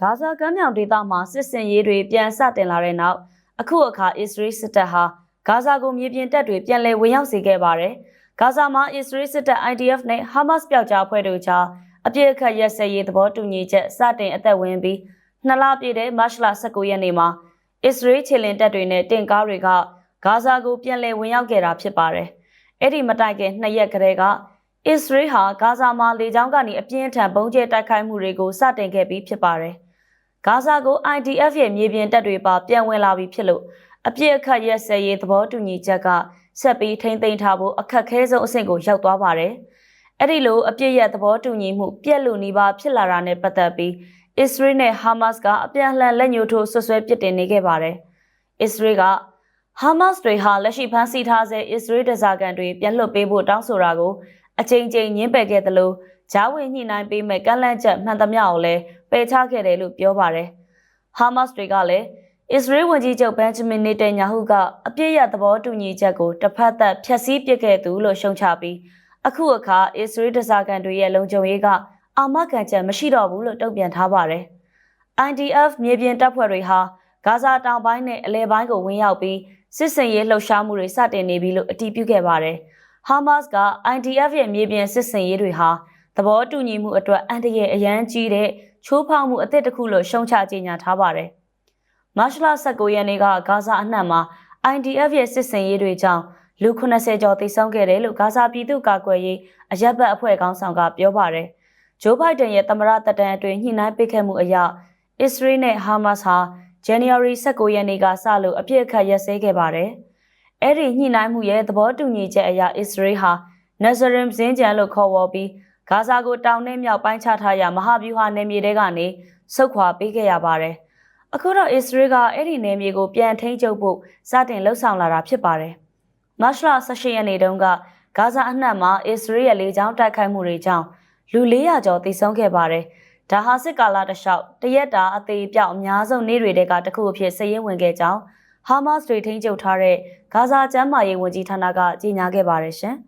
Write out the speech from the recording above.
ဂါဇာကမ်းမြောင်ဒေသမှာစစ်စင်ရေးတွေပြန်ဆတင်လာတဲ့နောက်အခုအခါအစ္စရေးစစ်တပ်ဟာဂါဇာကိုမြေပြင်တပ်တွေပြန်လည်ဝင်ရောက်စေခဲ့ပါတယ်။ဂါဇာမှာအစ္စရေးစစ်တပ် IDF နဲ့ Hamas ပျောက်ကြားအဖွဲ့တို့ကြားအပြစ်အခတ်ရက်စက်ရေးသဘောတူညီချက်စတင်အသက်ဝင်ပြီးနှစ်လပြည့်တဲ့မတ်လ19ရက်နေ့မှာအစ္စရေးခြေလင်တပ်တွေနဲ့တင့်ကားတွေကဂါဇာကိုပြန်လည်ဝင်ရောက်ခဲ့တာဖြစ်ပါတယ်။အဲ့ဒီမတိုင်ခင်နှစ်ရက်ကလေးကအစ္စရေးဟာဂါဇာမှာလေကြောင်းကနေအပြင်းထန်ပုံကျဲတိုက်ခိုက်မှုတွေကိုစတင်ခဲ့ပြီးဖြစ်ပါတယ်။ ဂါဇာကို IDF ရဲ့မြေပြင်တပ်တွေပါပြန်ဝင်လာပြီးဖြစ်လို့အပြစ်အခတ်ရက်စက်ရေးသဘောတူညီချက်ကဆက်ပြီးထိမ့်သိမ်းထားဖို့အခက်ခဲဆုံးအဆင့်ကိုရောက်သွားပါတယ်။အဲ့ဒီလိုအပြစ်ရက်သဘောတူညီမှုပြက်လို့နေပါဖြစ်လာတာနဲ့ပတ်သက်ပြီးအစ္စရေးနဲ့ဟာမတ်ကအပြန်အလှန်လက်ညှိုးထိုးဆွဆွဲပစ်တင်နေခဲ့ပါတယ်။အစ္စရေးကဟာမတ်တွေဟာလက်ရှိဖမ်းဆီးထားဆဲအစ္စရေးဒဇာကန်တွေပြန်လွှတ်ပေးဖို့တောင်းဆိုတာကိုအကြိမ်ကြိမ်ညှင်းပယ်ခဲ့သလို ဂျားဝင်ညှိနှိုင်းပေးမဲ့ကန့်လန့်ချက်မှန်သမျှကိုလည်းပယ်ချခဲ့တယ်လို့ပြောပါတယ်။ဟာမတ်တွေကလည်းအစ္စရေးဝန်ကြီးချုပ်ဘန်ဂျမင်နေတန်ညာဟုကအပြစ်ရသဘောတူညီချက်ကိုတစ်ဖက်သက်ဖျက်ဆီးပစ်ခဲ့သူလို့ရှုံချပြီးအခုအခါအစ္စရေးဒဇာကန်တွေရဲ့လုံခြုံရေးကအာမခံချက်မရှိတော့ဘူးလို့တုံ့ပြန်ထားပါတယ်။ IDF မြေပြင်တပ်ဖွဲ့တွေဟာဂါဇာတောင်ပိုင်းနဲ့အလဲပိုင်းကိုဝင်ရောက်ပြီးစစ်စင်ရေးလှုပ်ရှားမှုတွေစတင်နေပြီလို့အတည်ပြုခဲ့ပါတယ်။ Hamas က IDF ရဲ့မြေပြင်စစ်စင်ရေးတွေဟာသ ဘောတူညီမှုအတွက်အန်တရဲ့အရန်ကြီးတဲ့ချိုးဖောက်မှုအသစ်တစ်ခုလို့ရှုံချကြေညာထားပါတယ်။မတ်လ19ရက်နေ့ကဂါဇာအနှံ့မှာ IDF ရဲ့စစ်စင်ရေးတွေကြောင့်လူ80ကျော်သေဆုံးခဲ့တယ်လို့ဂါဇာပြည်သူ့ကာကွယ်ရေးအရက်ဘတ်အဖွဲ့ခေါင်းဆောင်ကပြောပါတယ်။ဂျိုးဘိုက်ဒန်ရဲ့သမရတက်တန်အတွင်းညှိနှိုင်းပိတ်ခတ်မှုအရအစ္စရေးနဲ့ဟာမတ်ဟာ January 19ရက်နေ့ကစလို့အပြစ်အခတ်ရက်စဲခဲ့ပါတယ်။အဲ့ဒီညှိနှိုင်းမှုရဲ့သဘောတူညီချက်အရအစ္စရေးဟာနဇရင်ဇင်းကြံလို့ခေါ်ဝေါ်ပြီး ဂါဇာကိုတောင်နဲ့မြောက်ပိုင်းချထားရာမဟာဗျူဟာနယ်မြေတွေကနေဆုတ်ခွာပေးခဲ့ရပါတယ်။အခုတော့အစ္စရေးကအဲ့ဒီနယ်မြေကိုပြန်ထိန်းချုပ်ဖို့စတင်လှုပ်ဆောင်လာတာဖြစ်ပါတယ်။မတ်လ18ရက်နေ့တုန်းကဂါဇာအနှံ့မှာအစ္စရေးရဲ့လေကြောင်းတိုက်ခိုက်မှုတွေကြောင့်လူ400ကျော်သေဆုံးခဲ့ပါတယ်။ဒါဟာစစ်ကာလတစ်လျှောက်တရက်တာအသေးပြောက်အများဆုံးနေ့တွေကတခုအဖြစ်စည်ရင်းဝင်ခဲ့ကြောင်းဟာမတ်စ်တွေထိန်းချုပ်ထားတဲ့ဂါဇာကျမ်းမာရေးဝန်ကြီးဌာနကကြေညာခဲ့ပါတယ်ရှင်။